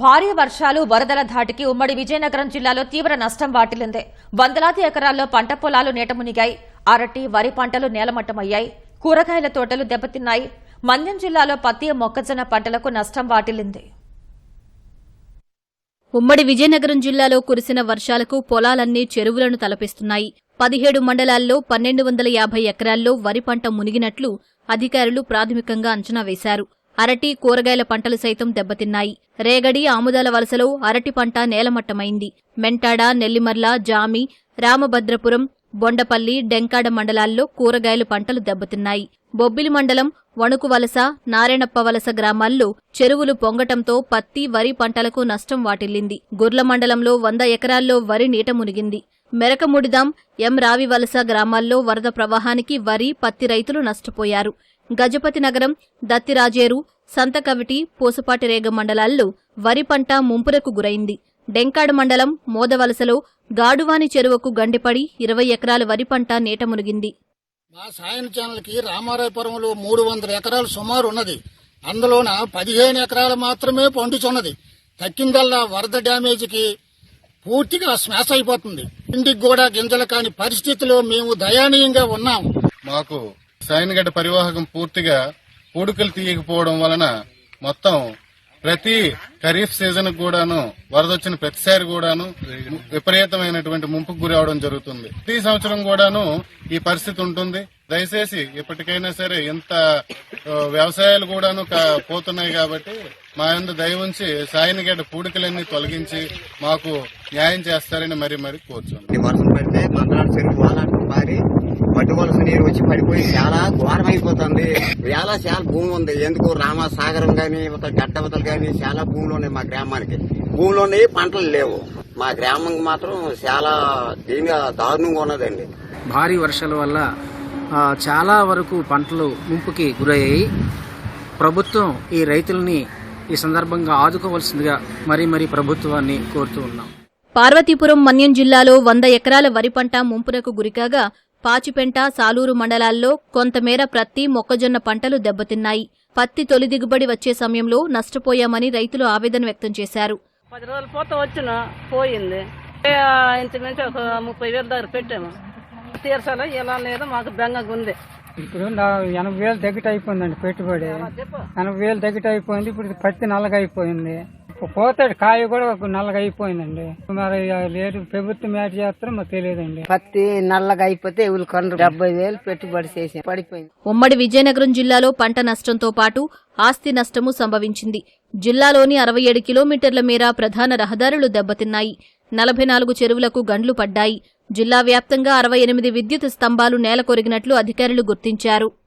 భారీ వర్షాలు వరదల ధాటికి ఉమ్మడి విజయనగరం జిల్లాలో తీవ్ర నష్టం వాటిల్లింది. వందలాది ఎకరాల్లో పంట పొలాలు నీటమునిగాయి. అరటి వరి పంటలు నేలమట్టమయ్యాయి. కూరగాయల తోటలు దెబ్బతిన్నాయి. మన్యం జిల్లాలో పత్తి మొక్కజొన్న పంటలకు నష్టం వాటిల్లింది. ఉమ్మడి విజయనగరం జిల్లాలో కురిసిన వర్షాలకు పొలాలన్నీ చెరువులను తలపిస్తున్నాయి. పదిహేడు మండలాల్లో పన్నెండు వందల యాభై ఎకరాల్లో వరి పంట మునిగినట్లు అధికారులు ప్రాథమికంగా అంచనా వేశారు. అరటి కూరగాయల పంటలు సైతం దెబ్బతిన్నాయి. రేగడి ఆముదాల వలసలో అరటి పంట నేలమట్టమైంది. మెంటాడ నెల్లిమర్ల జామి రామభద్రపురం బొండపల్లి డెంకాడ మండలాల్లో కూరగాయలు పంటలు దెబ్బతిన్నాయి. బొబ్బిలి మండలం వణుకు వలస నారాయణప్ప వలస గ్రామాల్లో చెరువులు పొంగటంతో పత్తి వరి పంటలకు నష్టం వాటిల్లింది. గుర్ల మండలంలో వంద ఎకరాల్లో వరి నీట మునిగింది. మెరకముడిదాం ఎం. రావి వలస గ్రామాల్లో వరద ప్రవాహానికి వరి పత్తి రైతులు నష్టపోయారు. గజపతి నగరం దత్తిరాజేరు సంతకవిటి పూసపాటిరేగ మండలాల్లో వరి పంట ముంపురకు గురైంది. డెంకాడు మండలం మోదవలసలో గాడువాని చెరువుకు గండిపడి ఇరవై ఎకరాల వరి పంట నీట మునిగింది. మా సాయం ఛానల్కి రామారాయపురంలో మూడు వందల ఎకరాలు సుమారు ఉన్నది. అందులోన పదిహేను ఎకరాలు మాత్రమే పండుచున్నది. తక్కిందల్లా వరద డ్యామేజ్కి పూర్తిగా స్మాష్ అయిపోతుంది. ఇంటికి కూడా గింజలు కాని పరిస్థితిలో మేము దయానీయంగా ఉన్నాం. మాకు సాయనగడ్డ పరివాహకం పూర్తిగా పూడుకలు తీయకపోవడం వలన మొత్తం ప్రతి ఖరీఫ్ సీజన్ కూడాను వరద వచ్చిన ప్రతిసారి కూడాను విపరీతమైనటువంటి ముంపుకు గురి అవడం జరుగుతుంది. ప్రతి సంవత్సరం కూడాను ఈ పరిస్థితి ఉంటుంది. దయచేసి ఇప్పటికైనా సరే ఇంత వ్యవసాయాలు కూడాను కా- పోతున్నాయి కాబట్టి మా యందు దయ ఉంచి సాయనగడ్డ పూడికలన్నీ తొలగించి మాకు న్యాయం చేస్తారని మరీ మరీ కోరుచున్నాం. వలస నీరు వచ్చి పడిపోయి చాలా ఘోరం అయిపోతుంది చాలా చాలా భూమి ఉంది. ఎందుకు? రామసాగరం గాని ఇవతల గడ్డవతలు గాని చాలా భూములు ఉన్నాయి మా గ్రామానికి. భూములు ఉన్నాయి పంటలు లేవు. మా గ్రామం మాత్రం చాలా దీనిగా దారుణంగా ఉన్నదండి. భారీ వర్షాల వల్ల చాలా వరకు పంటలు ముంపుకి గురయ్యాయి. ప్రభుత్వం ఈ రైతుల్ని ఈ సందర్భంగా ఆదుకోవాల్సిందిగా మరీ మరీ ప్రభుత్వాన్ని కోరుతూ ఉన్నాం. పార్వతీపురం మన్యం జిల్లాలో వంద ఎకరాల వరి పంట ముంపునకు గురికాగా పాచిపెంట సాలూరు మండలాల్లో కొంతమేర ప్రత్తి మొక్కజొన్న పంటలు దెబ్బతిన్నాయి. పత్తి తొలి దిగుబడి వచ్చే సమయంలో నష్టపోయామని రైతులు ఆవేదన వ్యక్తం చేశారు. పది రోజులు పోత వచ్చిన పోయింది. ఇంచుమించు ఒక ముప్పై వేలు దగ్గర పెట్టాము. తీర్చాలో ఎలా లేదో మాకు బెంగగా ఉంది. ఇప్పుడు ఎనభై వేలు దగ్గర అయిపోయిందండి పెట్టుబడి. ఎనభై వేలు దగ్గర అయిపోయింది ఇప్పుడు పత్తి నల్లగా అయిపోయింది. పోతాడు కాయ కూడా ఒక నల్లగా అయిపోయిందండి. మరి లేదు ప్రభుత్వం ఏట చేస్తారో మాకు తెలియదండి. పత్తి నల్లగా అయిపోతే ఎవరు కొనరు. డెబ్బై వేలు పెట్టుబడి చేసి పడిపోయింది. ఉమ్మడి విజయనగరం జిల్లాలో పంట నష్టంతో పాటు ఆస్తి నష్టము సంభవించింది. జిల్లాలోని అరవై ఏడు కిలోమీటర్ల మేర ప్రధాన రహదారులు దెబ్బతిన్నాయి. నలభై నాలుగు చెరువులకు గండ్లు పడ్డాయి. జిల్లా వ్యాప్తంగా అరవై ఎనిమిది విద్యుత్ స్తంభాలు నేలకొరిగినట్లు అధికారులు గుర్తించారు.